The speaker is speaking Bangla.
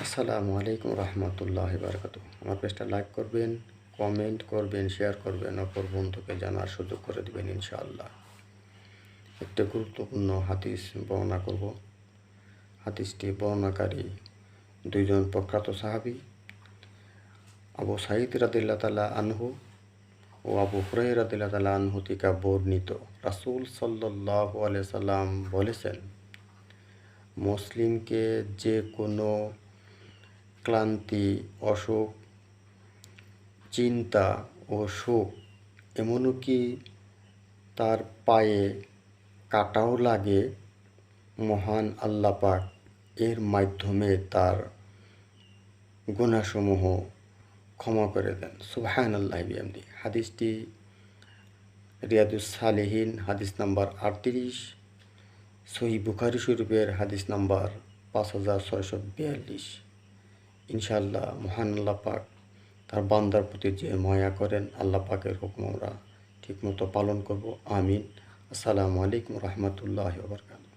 আসসালামু আলাইকুম রহমতুল্লাহ বারকাত আমার পেজটা লাইক করবেন, কমেন্ট করবেন, শেয়ার করবেন, অপর বন্ধুকে জানার সুযোগ করে দেবেন ইনশাআল্লাহ। একটি গুরুত্বপূর্ণ হাদিস বর্ণনা করব। হাদিসটি বর্ণনাকারী দুইজন প্রখ্যাত সাহাবী, আবু সাইদ রাদিল্লা তালা আনহু ও আবু হুরাই রাদিল্লা তালা আনহু থেকে বর্ণিত। রাসুল সাল্লাহ আলিয়া সাল্লাম বলেছেন, মুসলিমকে যে কোনো ক্লান্তি, অসুখ, চিন্তা ও সুখ, এমনকি তার পায়ে কাটাও লাগে মহান আল্লাপাক এর মাধ্যমে তার গুণাসমূহ ক্ষমা করে দেন। সুবহান আল্লাহ হাদিসটি রিয়াদুস সালেহীন হাদিস নাম্বার আটত্রিশ। সহি বুখারি শরীফের হাদিস নাম্বার পাঁচ হাজার ছয়শো বিয়াল্লিশ। ইনশাআল্লাহ মহান আল্লাহ পাক তার বান্দার প্রতি যে মায়া করেন, আল্লাহ পাকের হুকুম আমরা ঠিকমতো পালন করব। আমিন। আসসালামু আলাইকুম রহমতুল্লাহ বরকাত